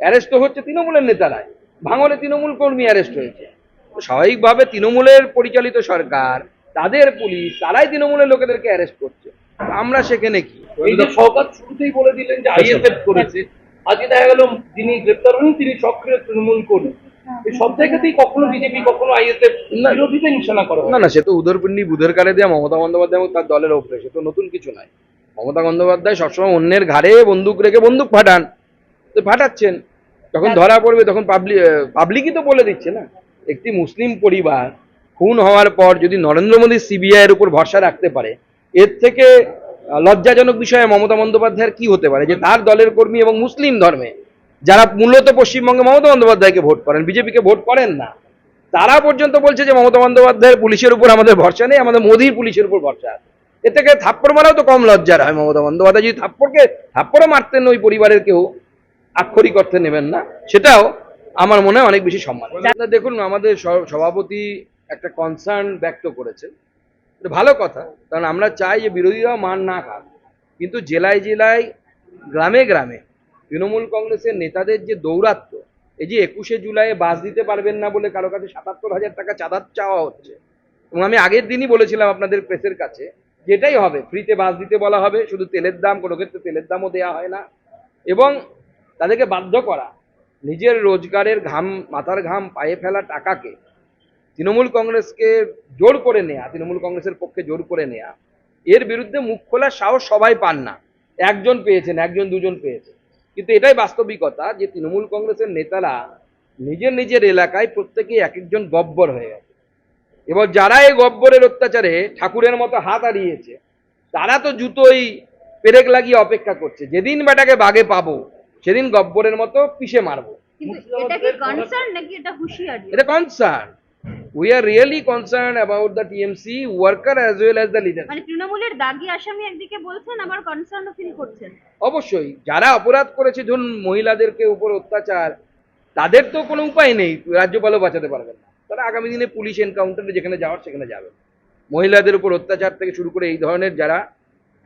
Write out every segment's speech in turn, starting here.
Arrest তো হচ্ছে তৃণমূলের নেতারাই। ভাঙলে তৃণমূল কর্মী অ্যারেস্ট হয়েছে। স্বাভাবিকভাবে তৃণমূলের পরিচালিত সরকার তাদের পুলিশ তারাই তৃণমূলের লোকেদেরকে অ্যারেস্ট করছে। আমরা সেখানে কি? এই যে সরকার শুরুতেই বলে দিলেন যে আইএসএফ করেছে আজকে দেখা গেল যিনি গ্রেপ্তার হন তিনি সক্রিয় তৃণমূল কর্মী। সব জায়গাতেই কখনো বিজেপি কখনো আইএসএফ না। বিরোধীতে নিশানা করা না না সে তো উদরপিন্ডি বুধের কারে দেওয়া মমতা বন্দ্যোপাধ্যায় এবং তার দলের ওপরে সে তো নতুন কিছু নয়। মমতা বন্দ্যোপাধ্যায় সবসময় অন্যের ঘাড়ে বন্দুক রেখে বন্দুক ফাটান। তো ফাটাচ্ছেন যখন ধরা পড়বে তখন পাবলিক পাবলিকই তো বলে দিচ্ছে না। একটি মুসলিম পরিবার খুন হওয়ার পর যদি নরেন্দ্র মোদী সিবিআই এর উপর ভরসা রাখতে পারে এর থেকে লজ্জাজনক বিষয়ে মমতা বন্দ্যোপাধ্যায়ের কি হতে পারে? যে তার দলের কর্মী এবং মুসলিম ধর্মে যারা মূলত পশ্চিমবঙ্গে মমতা বন্দ্যোপাধ্যায়কে ভোট করেন বিজেপিকে ভোট করেন না তারা পর্যন্ত বলছে যে মমতা বন্দ্যোপাধ্যায়ের পুলিশের উপর আমাদের ভরসা নেই আমাদের মোদির পুলিশের উপর ভরসা আছে। এর থেকে থাপ্পড় মারাও তো কম লজ্জার হয় মমতা বন্দ্যোপাধ্যায়। যদি থাপ্পড়কে থাপ্পড়ও মারতেন ওই পরিবারের কেউ আক্ষরিক অর্থে নেবেন না সেটাও আমার মনে হয় অনেক বেশি সম্মান। না, দেখুন আমাদের স- সভাপতি একটা কনসার্ন ব্যক্ত করেছেন। এটা ভালো কথা কারণ আমরা চাই যে বিরোধীরাও মান না খাক। কিন্তু জেলায় জেলায় গ্রামে গ্রামে তৃণমূল কংগ্রেসের নেতাদের যে দৌরাত্ম এই যে একুশে জুলাই বাস দিতে পারবেন না বলে কারও কাছে সাতাত্তর হাজার টাকা চাঁদা চাওয়া হচ্ছে এবং আমি আগের দিনই বলেছিলাম আপনাদের প্রেসের কাছে যেটাই হবে। ফ্রিতে বাস দিতে বলা হবে শুধু তেলের দাম কোনো ক্ষেত্রে তেলের দামও দেওয়া হয় না এবং তাদেরকে বাধ্য করা, নিজের রোজগারের ঘাম, মাথার ঘাম পায়ে ফেলা টাকাকে তৃণমূল কংগ্রেসকে জোর করে নেয়া, তৃণমূল কংগ্রেসের পক্ষে জোর করে নেয়া, এর বিরুদ্ধে মুখ খোলার সাহস সবাই পান না। একজন পেয়েছেন, একজন দুজন পেয়েছে কিন্তু এটাই বাস্তবিকতা যে তৃণমূল কংগ্রেসের নেতারা নিজের নিজের এলাকায় প্রত্যেকেই এক একজন গব্বর হয়ে গেছে। এবার যারা এই গব্বরের অত্যাচারে ঠাকুরের মতো হাত হারিয়েছে, তারা তো জুতোই পেরেক লাগিয়ে অপেক্ষা করছে। যেদিন বেটাকে বাগে পাবো সেদিন গব্বরের মতো পিষে মারবো। এটা concern we are really concern about the TMC worker as well as the leader মানে তৃণমূলের দাগি আসামি একদিকে বলছেন আবার কনসার্নও ফিল করছেন। অবশ্যই যারা অপরাধ করেছে ধরুন মহিলাদেরকে উপর অত্যাচার তাদের তো কোনো উপায় নেই রাজ্যপালও বাঁচাতে পারবেন না। তারা আগামী দিনে পুলিশ এনকাউন্টারে যেখানে যাওয়ার সেখানে যাবে। মহিলাদের উপর অত্যাচার থেকে শুরু করে এই ধরনের যারা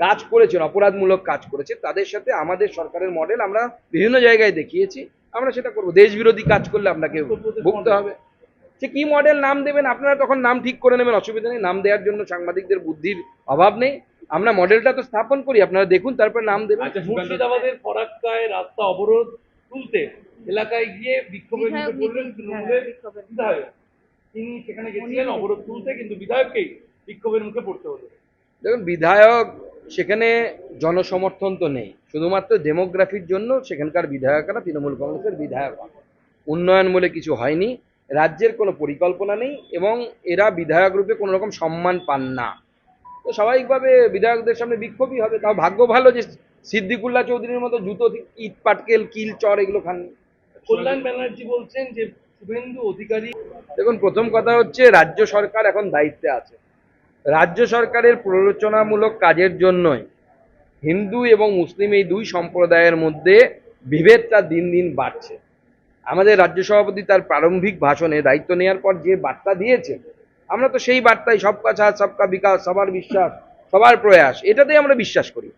কাজ করেছেন অপরাধমূলক কাজ করেছে তাদের সাথে আমাদের সরকারের মডেল আমরা বিভিন্ন জায়গায় দেখিয়েছি। আমরা সেটা করব। দেশ বিরোধী কাজ করলে আপনাকে ভুগতে হবে। সে কি মডেল নাম দেবেন আপনারা তখন নাম ঠিক করে নেবেন অসুবিধা নেই। নাম দেওয়ার জন্য সাংবাদিকদের বুদ্ধির অভাব নেই। আমরা মডেলটা তো স্থাপন করি আপনারা দেখুন তারপর নাম দেবেন। আচ্ছা মুর্শিদাবাদের ফরাক্কায় রাস্তা অবরোধ তুলতে এলাকায় গিয়ে বিক্ষোভের মুখে পড়লেন হ্যাঁ, বিক্ষোভের। বিধায়ক। তিনি সেখানে গেছিলেন অবরোধ তুলতে কিন্তু বিধায়ককেই বিক্ষোভের মুখে পড়তে হলো। দেখুন বিধায়ক সেখানে জনসমর্থন তো নেই। শুধুমাত্র ডেমোগ্রাফির জন্য সেখানকার বিধায়করা তৃণমূল কংগ্রেসের বিধায়ক। উন্নয়ন বলে কিছু হয়নি রাজ্যের কোনো পরিকল্পনা নেই এবং এরা বিধায়ক রূপে কোনো রকম সম্মান পান না। তো স্বাভাবিকভাবে বিধায়কদের সামনে বিক্ষোভই হবে। তাও ভাগ্য ভালো যে সিদ্দিকুল্লাহ চৌধুরীর মতো জুতো ইট পাটকেল কিল চর এগুলো খান। কল্যাণ ব্যানার্জি বলছেন যে শুভেন্দু অধিকারী দেখুন প্রথম কথা হচ্ছে রাজ্য সরকার এখন দায়িত্বে আছে। রাজ্য সরকারের প্ররোচনামূলক কাজের জন্যই হিন্দু এবং মুসলিম এই দুই সম্প্রদায়ের মধ্যে বিভেদটা দিন দিন বাড়ছে। আমাদের রাজ্য সভাপতি তার প্রারম্ভিক ভাষণে দায়িত্ব নেওয়ার পর যে বার্তা দিয়েছে আমরা তো সেই বার্তাই সবকা সাথ, সবকা বিকাশ, সবার বিশ্বাস, সবার প্রয়াস, এটাতেই আমরা বিশ্বাস করি।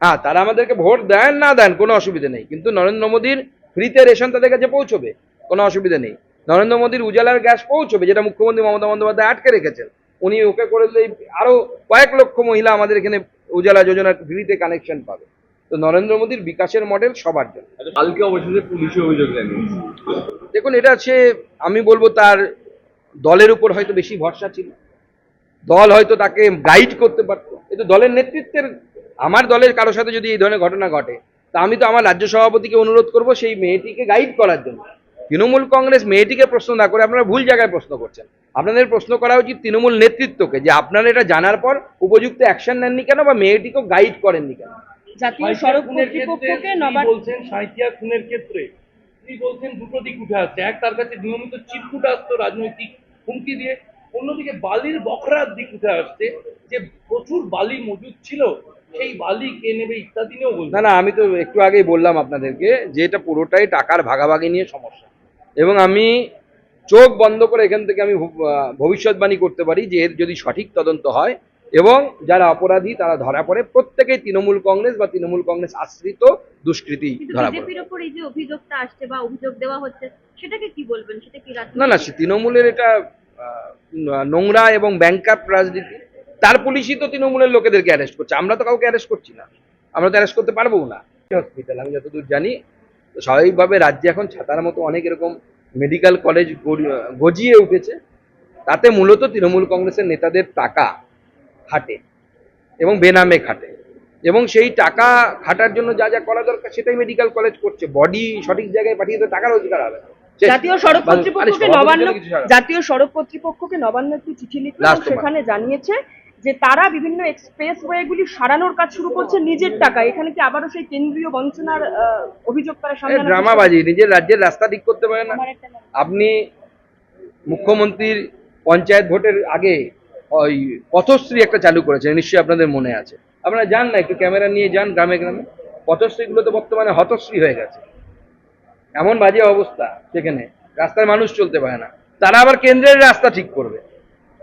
হ্যাঁ তারা আমাদেরকে ভোট দেন, না দেন কোনো অসুবিধা নেই। কিন্তু নরেন্দ্র মোদীর ফ্রিতে রেশন তাদের কাছে পৌঁছবে, কোনো অসুবিধা নেই। নরেন্দ্র মোদীর উজালার গ্যাস পৌঁছবে, যেটা মুখ্যমন্ত্রী মমতা বন্দ্যোপাধ্যায় আটকে রেখেছেন। উনি ওকে করে দিলেই আরও কয়েক লক্ষ মহিলা আমাদের এখানে উজালা যোজনার ফ্রিতে কানেকশন পাবে। তো নরেন্দ্র মোদীর বিকাশের মডেল সবার জন্য। কালকে অবশেষে পুলিশে অভিযোগ দেখুন এটা হচ্ছে আমি বলব তার দলের উপর হয়তো বেশি ভরসা ছিল। দল হয়তো তাকে গাইড করতে পারতো। কিন্তু দলের নেতৃত্বের আমার দলের কারোর সাথে যদি এই ধরনের ঘটনা ঘটে তা আমি তো আমার রাজ্য সভাপতিকে অনুরোধ করব সেই মেয়েটিকে গাইড করার জন্য। তৃণমূল কংগ্রেস মেয়েটিকে প্রশ্ন না করে আপনারা ভুল জায়গায় প্রশ্ন করছেন। আপনাদের প্রশ্ন করা উচিত তৃণমূল নেতৃত্বকে যে আপনারা এটা জানার পর উপযুক্ত অ্যাকশন নেননি কেন বা মেয়েটিকেও গাইড করেননি কেন? জাতীয় সড়ক কর্তৃপক্ষকে বলছেন সাঁইথিয়া খুনের ক্ষেত্রে তিনি বলছেন দুটো দিক উঠে আসছে। এক তার কাছে নিয়মিত চিরকুট আসতো রাজনৈতিক হুমকি দিয়ে। অন্যদিকে বালির বখরার দিক উঠে আসছে যে প্রচুর বালি মজুদ ছিল সেই বালি কে নেবে ইত্যাদি নিয়েও বলছেন না না আমি তো একটু আগেই বললাম আপনাদেরকে যে এটা পুরোটাই টাকার ভাগাভাগি নিয়ে সমস্যা। এবং আমি চোখ বন্ধ করে এখান থেকে আমি ভব- ভবিষ্যৎবাণী করতে পারি যে এর যদি সঠিক তদন্ত হয়। এবং যারা অপরাধী তারা ধরা পড়ে। প্রত্যেকেই তৃণমূল কংগ্রেস বা তৃণমূল কংগ্রেস আশ্রিত দুষ্কৃতী ধরা পড়ে। বিজেপির ওপর এই যে অভিযোগটা আসছে বা অভিযোগ দেওয়া হচ্ছে সেটাকে কি বলবেন? সেটা কি না না সে তৃণমূলের এটা আহ, নোংরা এবং ব্যাংকাপ রাজনীতি। তার পুলিশই তো তৃণমূলের লোকেদেরকে অ্যারেস্ট করছে। আমরা তো কাউকে অ্যারেস্ট করছি না। আমরা তো অ্যারেস্ট করতে পারব না। হসপিটাল আমি যতদূর জানি তো স্বাভাবিকভাবে রাজ্যে এখন ছাতার মতো অনেক এরকম মেডিকেল কলেজ গজিয়ে উঠেছে তাতে মূলত তৃণমূল কংগ্রেসের নেতাদের টাকা খাটে এবং বেনামে খাটে এবং সেই টাকা খাটার জন্য যা যা করা দরকার সেটাই মেডিকেল কলেজ করছে বডি সঠিক জায়গায় পাঠিয়ে তো টাকা রোজগার হবে জাতীয় সড়ক কর্তৃপক্ষকে সভাপতির নবান্ন। জাতীয় সড়ক কর্তৃপক্ষকে নবান্ন একটি চিঠি লিখল. সেখানে জানিয়েছে যে তারা বিভিন্ন এক্সপ্রেস ওয়েগুলি সারানোর কাজ শুরু করছে নিজের টাকা এখানে কি আবারও সেই কেন্দ্রীয় বঞ্চনার অভিযোগ তারা সামনে ড্রামাবাজি নিজের রাজ্যের রাস্তা ঠিক করতে পারে না। আপনি মুখ্যমন্ত্রীর পঞ্চায়েত ভোটের আগে ওই পথশ্রী একটা চালু করেছেন নিশ্চয়ই আপনাদের মনে আছে। আপনারা যান না একটু ক্যামেরা নিয়ে যান গ্রামে গ্রামে। পথশ্রীগুলো তো বর্তমানে হতশ্রী হয়ে গেছে। এমন বাজে অবস্থা সেখানে। রাস্তায় মানুষ চলতে পারে না। তারা আবার কেন্দ্রের রাস্তা ঠিক করবে।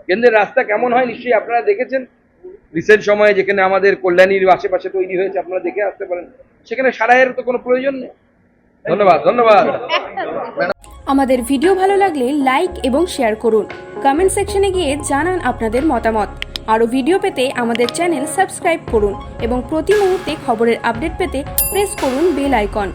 কেন্দ্রের রাস্তা কেমন হয় নিশ্চয়ই আপনারা দেখেছেন? রিসেন্ট সময়ে যেখানে আমাদের কল্যাণীর আশেপাশে তৈরি হয়েছে, আপনারা দেখে আসতে পারেন। সেখানে সারাইয়ের তো কোনো প্রয়োজন নেই। ধন্যবাদ ধন্যবাদ। আমাদের ভিডিও ভালো লাগলে লাইক এবং শেয়ার করুন। কমেন্ট সেকশনে গিয়ে জানান আপনাদের মতামত। আরও ভিডিও পেতে আমাদের চ্যানেল সাবস্ক্রাইব করুন এবং প্রতি মুহূর্তে খবরের আপডেট পেতে প্রেস করুন বেল আইকন